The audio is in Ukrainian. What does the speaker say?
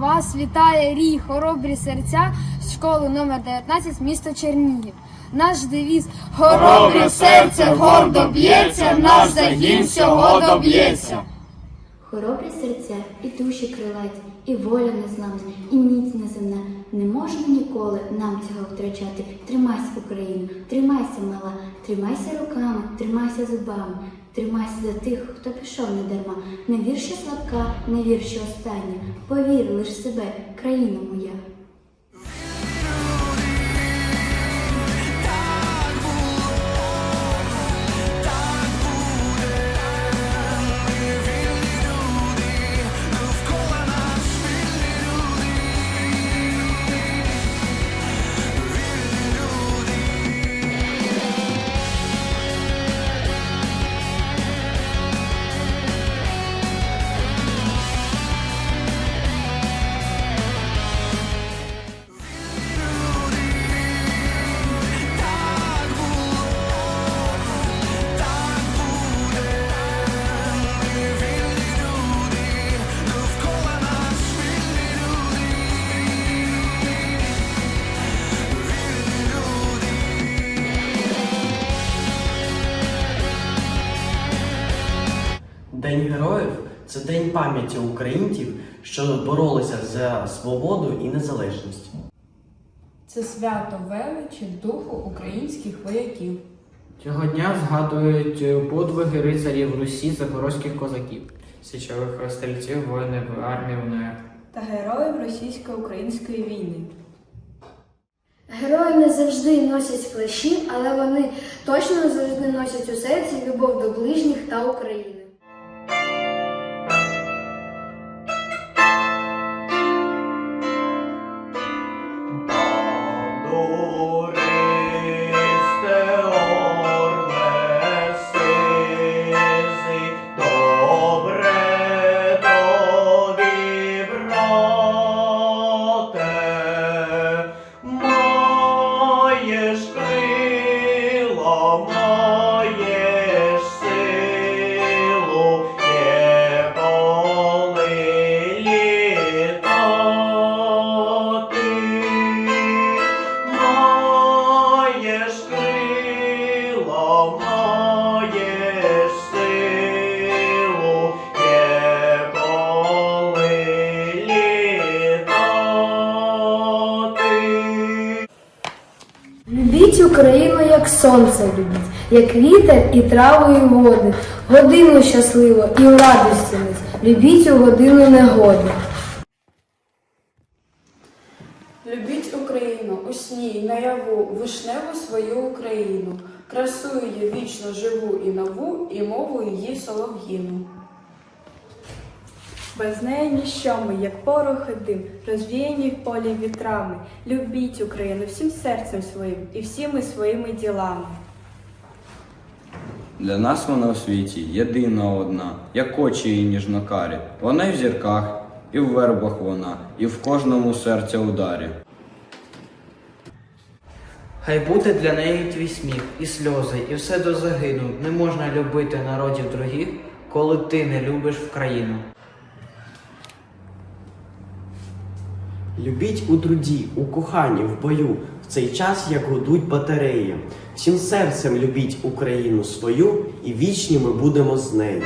вітає рій, хоробрі серця з школи номер 19 місто Чернігів. Наш девіз Хоробре серце гордо б'ється, наш загін всього доб'ється. Хоробрі серця і душі крилаті, і воля незламна, і ніць неземна. Не можна ніколи нам цього втрачати. Тримайся, Україну, тримайся, мала, тримайся руками, тримайся зубами, тримайся за тих, хто пішов не дарма. Не вір, що слабка, не вір, що остання. Повір лиш себе, країна моя. День героїв це день пам'яті українців, що боролися за свободу і незалежність. Це свято величі духу українських вояків. Цього дня згадують подвиги рицарів Русі запорозьких козаків. січових стрільців воїнів армії УНР. та героїв російсько-української війни. Герої не завжди носять плащі, але вони точно завжди носять у серці любов до ближніх та України. Lord. Любіть Україну, як сонце любіть, як вітер і траву, і води, годину щасливо і в радості мить, любіть у годину негоди. Любіть Україну у сні наяву, вишневу свою Україну, красу її вічно живу і нову, і мову її солов'їну. Без неї ніщо ми, як порох і дим, розвіяні в полі вітрами. Любіть Україну всім серцем своїм і всіми своїми ділами. Для нас вона у світі єдина одна, як очі її ніжнокарі. Вона і в зірках, і в вербах вона, і в кожному серця ударі. Хай буде для неї твій сміх, і сльози, і все до загину. Не можна любити народів других, коли ти не любиш в країну. Любіть у труді, у коханні, в бою, в цей час, як гудуть батареї. Всім серцем любіть Україну свою, і вічні ми будемо з нею.